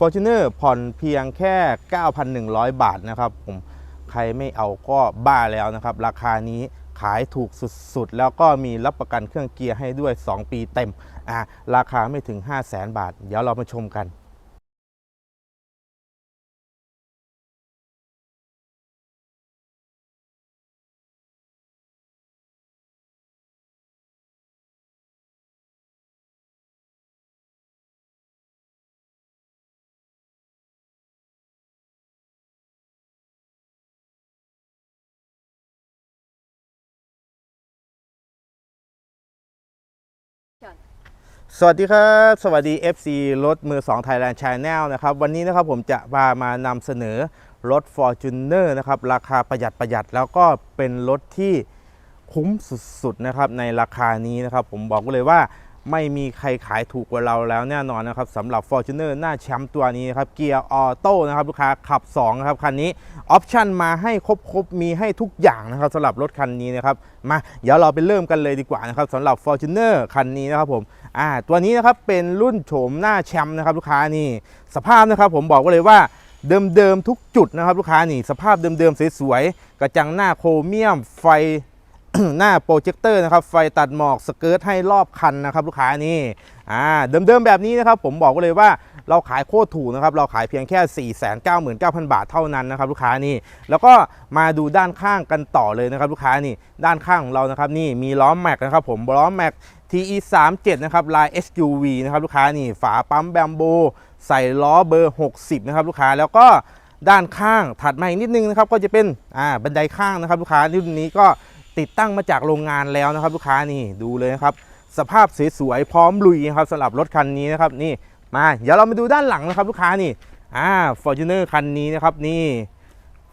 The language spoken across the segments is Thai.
Fortuner ผ่อนเพียงแค่ 9,100 บาทนะครับผมใครไม่เอาก็บ้าแล้วนะครับ ราคานี้ขายถูกสุดๆ แล้วก็มีรับประกันเครื่องเกียร์ให้ด้วย 2 ปีเต็มอ่าราคาไม่ถึง 5 0 0แสนบาท เดี๋ยวเรามาชมกัน สวัสดีครับ สวัสดี FC รถมือ2 Thailand Channel นะครับ วันนี้นะครับผมจะพามานำเสนอรถ Fortuner นะครับ ราคาประหยัดประหยัดแล้วก็เป็นรถที่คุ้มสุดๆนะครับในราคานี้นะครับ ผมบอกเลยว่า ไม่มีใครขายถูกกว่าเราแล้วแน่นอนนะครับสำหรับ Fortuner หน้าแชมป์ตัวนี้นะครับเกียร์ออโต้นะครับลูกค้าขับ2นะครับคันนี้ออปชั่นมาให้ครบๆมีให้ทุกอย่างนะครับสำหรับรถคันนี้นะครับมาเดี๋ยวเราไปเริ่มกันเลยดีกว่านะครับสำหรับ Fortuner คันนี้นะครับผมอ่าตัวนี้นะครับเป็นรุ่นโฉมหน้าแชมป์นะครับลูกค้านี่สภาพนะครับผมบอกไว้เลยว่าเดิมๆทุกจุดนะครับลูกค้านี่สภาพเดิมๆสวยๆกระจังหน้าโครเมียมไฟ หน้าโปรเจคเตอร์นะครับ ไฟตัดหมอกสเกิร์ตให้รอบคันนะครับ ลูกค้านี่อ่าเดิมๆแบบนี้นะครับผมบอกไว้เลยว่าเราขายโคตรถูกนะครับ เราขายเพียงแค่ 499,000 บาทเท่านั้นนะครับ ลูกค้านี่ แล้วก็มาดูด้านข้างกันต่อเลยนะครับลูกค้านี่ ด้านข้างของเรานะครับนี่มีล้อแม็กนะครับผมล้อแม็ก TE 3 7นะครับลาย SUV นะครับลูกค้านี่ฝาปั๊มแบมโบใส่ล้อเบอร์ 60 นะครับลูกค้าแล้วก็ด้านข้างถัดมาอีกนิดนึงนะครับก็จะเป็นอ่าบันไดข้างนะครับลูกค้ารุ่นนี้ก็ ติดตั้งมาจากโรงงานแล้วนะครับ ลูกค้านี่ดูเลยนะครับ สภาพสวยๆพร้อมลุยนะครับสำหรับรถคันนี้นะครับนี่มาเดี๋ยวเรามาดูด้านหลังนะครับ ลูกค้านี่อ่า Fortuner คันนี้นะครับนี่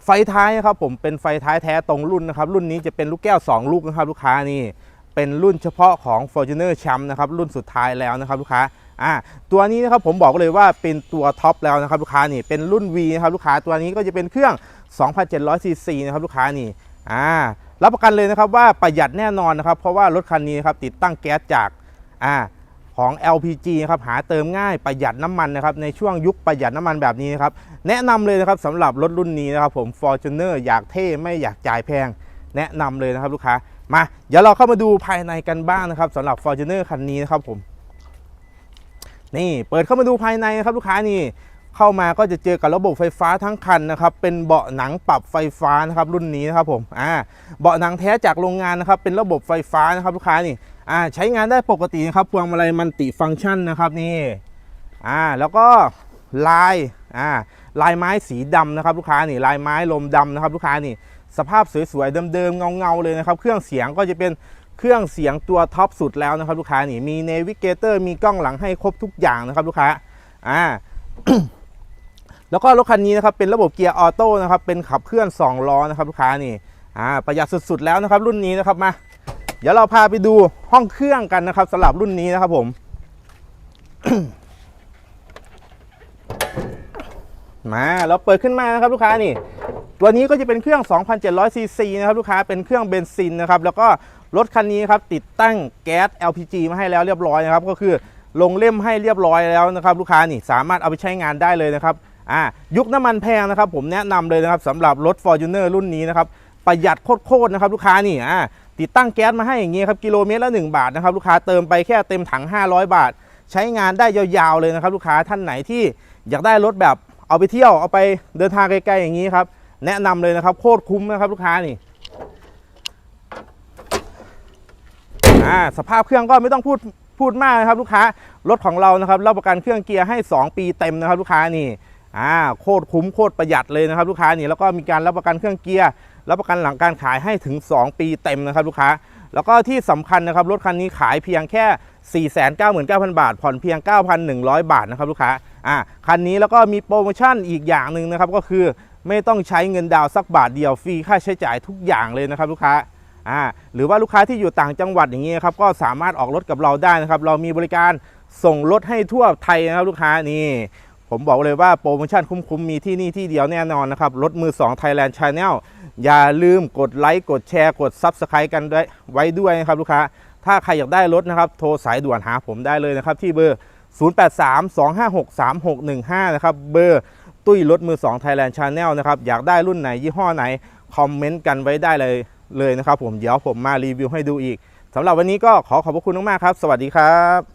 ไฟท้ายนะครับผมเป็นไฟท้ายแท้ตรงรุ่นนะครับ รุ่นนี้จะเป็นลูกแก้ว 2 ลูกนะครับ ลูกค้านี่เป็นรุ่นเฉพาะของ Fortuner Champ นะครับรุ่นสุดท้ายแล้วนะครับลูกค้าอ่าตัวนี้นะครับผมบอกเลยว่าเป็นตัวท็อปแล้วนะครับลูกค้านี่เป็นรุ่น V นะครับลูกค้าตัวนี้ก็จะเป็นเครื่อง 2,700ซีซีนะครับลูกค้านี่อ่า รับประกันเลยนะครับว่าประหยัดแน่นอนนะครับ เพราะว่ารถคันนี้นครับติดตั้งแก๊สจากอ่าของ LPG นะครับหาเติมง่ายประหยัดน้ำมันนะครับในช่วงยุคประหยัดน้ำมันแบบนี้นะครับแนะนำเลยนะครับสำหรับรถรุ่นนี้นะครับผม Fortuner อยากเท่ไม่อยากจ่ายแพง แนะนำเลยนะครับลูกค้ามาเดี๋ยวเราเข้ามาดูภายในกันบ้างนะครับสำหรับ Fortuner คันนี้นะครับผม นี่เปิดเข้ามาดูภายในนะครับลูกค้านี่ เข้ามาก็จะเจอกับระบบไฟฟ้าทั้งคันนะครับ เป็นเบาะหนังปรับไฟฟ้านะครับรุ่นนี้นะครับผมอ่าเบาะหนังแท้จากโรงงานนะครับ เป็นระบบไฟฟ้านะครับลูกค้านี่อ่าใช้งานได้ปกตินะครับพวงมาลัยมันติฟังก์ชันนะครับนี่อ่าแล้วก็ลายอ่าลายไม้สีดำนะครับลูกค้านี่ลายไม้ลมดำนะครับลูกค้านี่สภาพสวยๆเดิมๆเงาๆเลยนะครับเครื่องเสียงก็จะเป็นเครื่องเสียงตัวท็อปสุดแล้วนะครับลูกค้านี่มีเนวิเกเตอร์มีกล้องหลังให้ครบทุกอย่างนะครับลูกค้าอ่า แล้วก็รถคันนี้นะครับเป็นระบบเกียร์ออโต้นะครับเป็นขับเคลื่อน2ล้อนะครับลูกค้านี่อ่าประหยัดสุดๆแล้วนะครับรุ่นนี้นะครับมา เดี๋ยวเราพาไปดูห้องเครื่องกันนะครับสำหรับรุ่นนี้นะครับผมมาเราเปิดขึ้นมานะครับลูกค้านี่ ตัวนี้ก็จะเป็นเครื่อง 2,700ซีซีนะครับลูกค้าเป็นเครื่องเบนซินนะครับแล้วก็รถคันนี้ครับติดตั้งแก๊ส LPG มาให้แล้วเรียบร้อยนะครับก็คือลงเล่มให้เรียบร้อยแล้วนะครับลูกค้านี่สามารถเอาไปใช้งานได้เลยนะครับ อ่ายุคน้ำมันแพงนะครับผมแนะนำเลยนะครับสำหรับรถ Fortuner รุ่นนี้นะครับประหยัดโคตรๆนะครับลูกค้านี่อ่าติดตั้งแก๊สมาให้อย่างงี้ครับกิโลเมตรละ 1 บาทนะครับลูกค้าเติมไปแค่เต็มถัง 500 บาท ใช้งานได้ยาวๆเลยนะครับลูกค้าท่านไหนที่อยากได้รถแบบเอาไปเที่ยวเอาไปเดินทางไกลๆอย่างนี้ครับแนะนำเลยนะครับโคตรคุ้มนะครับลูกค้านี่อ่าสภาพเครื่องก็ไม่ต้องพูดพูดมากนะครับลูกค้ารถของเรานะครับรับประกันเครื่องเกียร์ให้ 2 ปีเต็มนะครับลูกค้านี่ อ่าโคตรคุ้มโคตรประหยัดเลยนะครับลูกค้านี่แล้วก็มีการรับประกันเครื่องเกียร์รับประกันหลังการขายให้ถึง 2 ปีเต็มนะครับลูกค้า แล้วก็ที่สำคัญนะครับรถคันนี้ขายเพียงแค่ 499,000 บาท ผ่อนเพียง 9,100 บาทนะครับลูกค้าอ่าคันนี้แล้วก็มีโปรโมชั่นอีกอย่างหนึ่งนะครับก็คือไม่ต้องใช้เงินดาวสักบาทเดียวฟรีค่าใช้จ่ายทุกอย่างเลยนะครับลูกค้าอ่าหรือว่าลูกค้าที่อยู่ต่างจังหวัดอย่างนี้ครับก็สามารถออกรถกับเราได้นะครับเรามีบริการส่งรถให้ทั่วไทยนะครับลูกค้านี่ ผมบอกเลยว่าโปรโมชั่นคุ้มคุ้มมีที่นี่ที่เดียวแน่นอนนะครับ รถมือ 2 Thailand Channel อย่าลืมกดไลค์ กดแชร์ กด Subscribe กันไว้ไว้ด้วยนะครับลูกค้า ถ้าใครอยากได้รถนะครับ โทรสายด่วนหาผมได้เลยนะครับ ที่เบอร์ 0832563615 นะครับ เบอร์ตุ้ยรถมือ 2 Thailand Channel นะครับ อยากได้รุ่นไหนยี่ห้อไหน คอมเมนต์กันไว้ได้เลยเลยนะครับผม เดี๋ยวผมมารีวิวให้ดูอีกสำหรับวันนี้ก็ขอขอบพระคุณมากๆครับ สวัสดีครับ